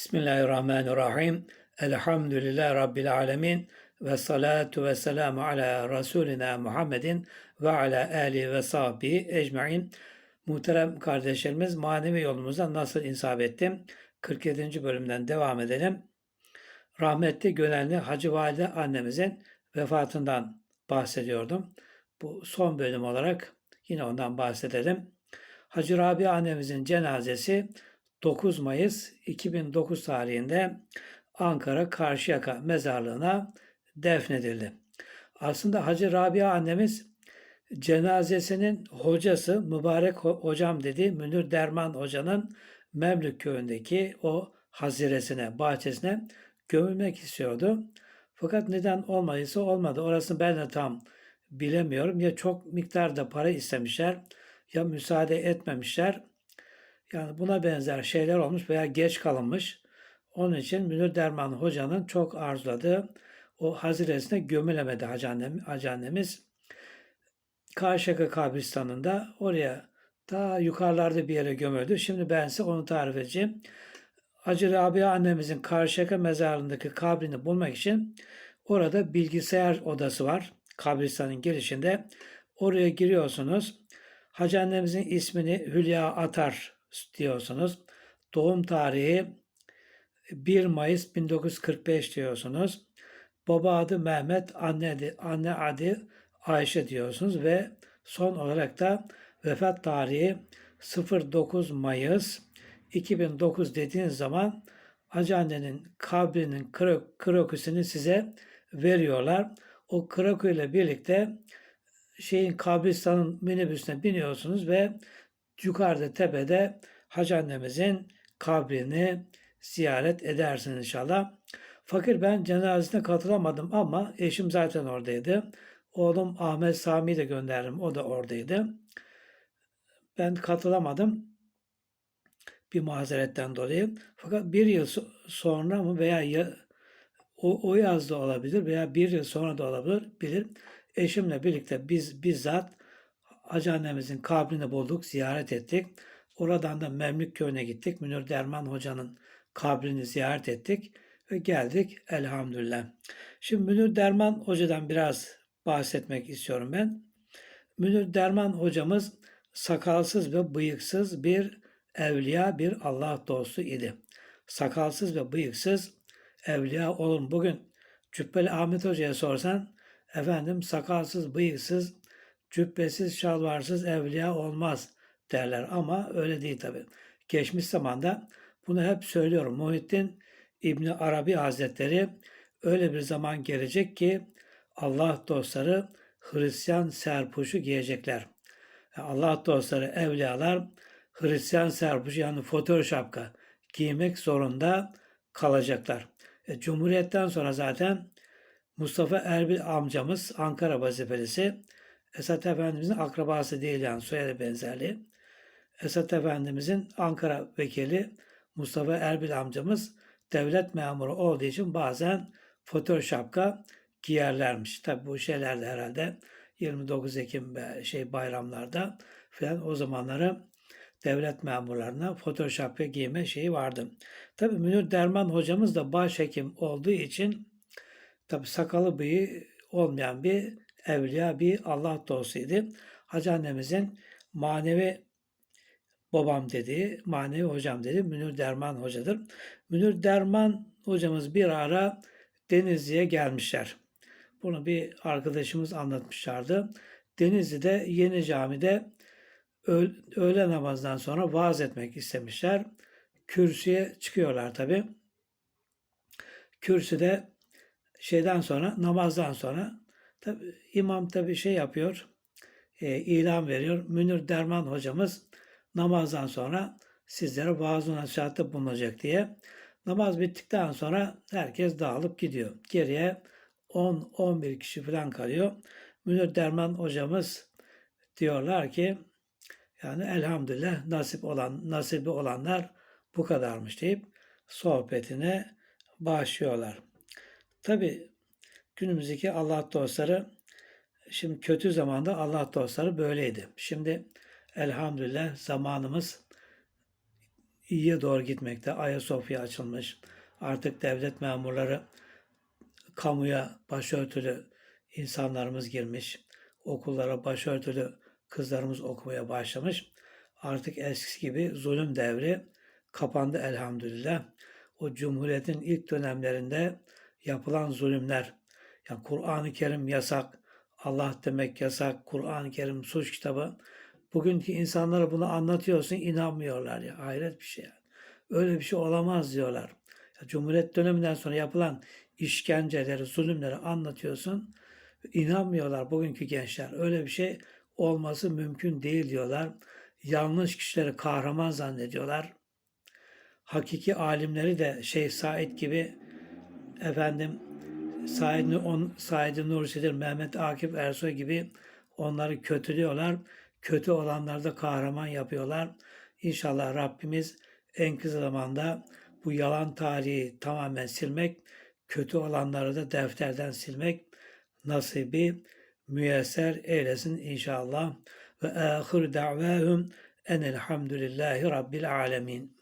Bismillahirrahmanirrahim. Elhamdülillah Rabbil alemin. Ve salatu ve selamu ala Resulina Muhammedin ve ala Ali ve sahbihi ecmain. Muhterem kardeşlerimiz manevi yolumuza nasıl insaf ettim? 47. bölümden devam edelim. Rahmetli Gönenli Hacı Valide annemizin vefatından bahsediyordum. Bu son bölüm olarak yine ondan bahsedelim. Hacı Rabia annemizin cenazesi 9 Mayıs 2009 tarihinde Ankara Karşıyaka mezarlığına defnedildi. Aslında Hacı Rabia annemiz cenazesinin hocası mübarek hocam dediği Münir Derman hocanın Memlük köyündeki o haziresine, bahçesine gömülmek istiyordu. Fakat neden olmadıysa olmadı. Orasını ben de tam bilemiyorum. Ya çok miktarda para istemişler ya müsaade etmemişler. Yani buna benzer şeyler olmuş veya geç kalınmış. Onun için Münir Derman hocanın çok arzuladığı o haziresine gömülemedi hacı, annem, hacı annemiz. Karşıyaka kabristanında oraya daha yukarılarda bir yere gömüldü. Şimdi ben size onu tarif edeceğim. Hacı Rabia annemizin Karşıyaka mezarlığındaki kabrini bulmak için orada bilgisayar odası var. Kabristanın girişinde. Oraya giriyorsunuz. Hacı annemizin ismini Hülya Atar diyorsunuz. Doğum tarihi 1 Mayıs 1945 diyorsunuz. Baba adı Mehmet, anne adı, anne adı Ayşe diyorsunuz ve son olarak da vefat tarihi 09 Mayıs 2009 dediğiniz zaman annenin kabrinin kroküsünü size veriyorlar. O kroku ile birlikte şeyin kabristanın minibüsüne biniyorsunuz ve yukarıda tepede Hacı annemizin kabrini ziyaret edersiniz inşallah. Fakir ben cenazesine katılamadım ama eşim zaten oradaydı. Oğlum Ahmet Sami'yi de gönderdim. O da oradaydı. Ben katılamadım bir mazeretten dolayı. Fakat bir yıl sonra mı veya ya, o, o yazda olabilir veya bir yıl sonra da olabilir. Bilir. Eşimle birlikte biz bizzat Hacı kabrini bulduk, ziyaret ettik. Oradan da Memlük köyüne gittik. Münir Derman hocanın kabrini ziyaret ettik ve geldik elhamdülillah. Şimdi Münir Derman hocadan biraz bahsetmek istiyorum ben. Münir Derman hocamız sakalsız ve bıyıksız bir evliya, bir Allah dostu idi. Sakalsız ve bıyıksız evliya olun. Bugün Cübbeli Ahmet Hoca'ya sorsan, efendim sakalsız, bıyıksız, cübbesiz, şalvarsız evliya olmaz derler ama öyle değil tabi. Geçmiş zamanda bunu hep söylüyorum. Muhittin İbni Arabi Hazretleri öyle bir zaman gelecek ki Allah dostları Hristiyan serpuşu giyecekler. Allah dostları evliyalar Hristiyan serpuşu yani fotoğraf şapka giymek zorunda kalacaklar. E, Cumhuriyetten sonra zaten Mustafa Erbil amcamız Ankara vazifelisi Esat Efendimizin akrabası değil yani soyadı benzerliği. Esat Efendimizin Ankara vekili Mustafa Erbil amcamız devlet memuru olduğu için bazen fotoğraf şapka giyerlermiş. Tabi bu şeyler de herhalde 29 Ekim şey bayramlarda falan o zamanları devlet memurlarına fotoğraf şapka giyme şeyi vardı. Tabi Münir Derman hocamız da başhekim olduğu için tabi sakalı bıyığı olmayan bir evliya bir Allah dostuydu. Hacı annemizin manevi babam dediği, manevi hocam dedi Münir Derman hocadır. Münir Derman hocamız bir ara Denizli'ye gelmişler. Bunu bir arkadaşımız anlatmışlardı. Denizli'de Yeni Cami'de öğle namazdan sonra vaaz etmek istemişler. Kürsüye çıkıyorlar tabi. Kürsüde şeyden sonra namazdan sonra Tabi imam tabi şey yapıyor, e, ilan veriyor. Münir Derman hocamız namazdan sonra sizlere vaaz nasihatte bulunacak diye. Namaz bittikten sonra herkes dağılıp gidiyor. Geriye 10-11 kişi falan kalıyor. Münir Derman hocamız diyorlar ki yani elhamdülillah nasip olan nasibi olanlar bu kadarmış deyip sohbetine başlıyorlar. Tabi Günümüzdeki Allah dostları şimdi kötü zamanda Allah dostları böyleydi. Şimdi elhamdülillah zamanımız iyiye doğru gitmekte. Ayasofya açılmış. Artık devlet memurları kamuya başörtülü insanlarımız girmiş. Okullara başörtülü kızlarımız okumaya başlamış. Artık eskisi gibi zulüm devri kapandı elhamdülillah. O Cumhuriyet'in ilk dönemlerinde yapılan zulümler, yani Kur'an-ı Kerim yasak, Allah demek yasak, Kur'an-ı Kerim suç kitabı. Bugünkü insanlara bunu anlatıyorsun, inanmıyorlar ya. Hayret bir şey yani. Öyle bir şey olamaz diyorlar. Ya Cumhuriyet döneminden sonra yapılan işkenceleri, zulümleri anlatıyorsun. İnanmıyorlar bugünkü gençler. Öyle bir şey olması mümkün değil diyorlar. Yanlış kişileri kahraman zannediyorlar. Hakiki alimleri de şey Said gibi efendim Said, on, Said Nursi'dir, Mehmet Akif Ersoy gibi onları kötülüyorlar. Kötü olanları da kahraman yapıyorlar. İnşallah Rabbimiz en kısa zamanda bu yalan tarihi tamamen silmek, kötü olanları da defterden silmek nasibi müyesser eylesin inşallah. Ve ahir da'vahum enelhamdülillahi rabbil alemin.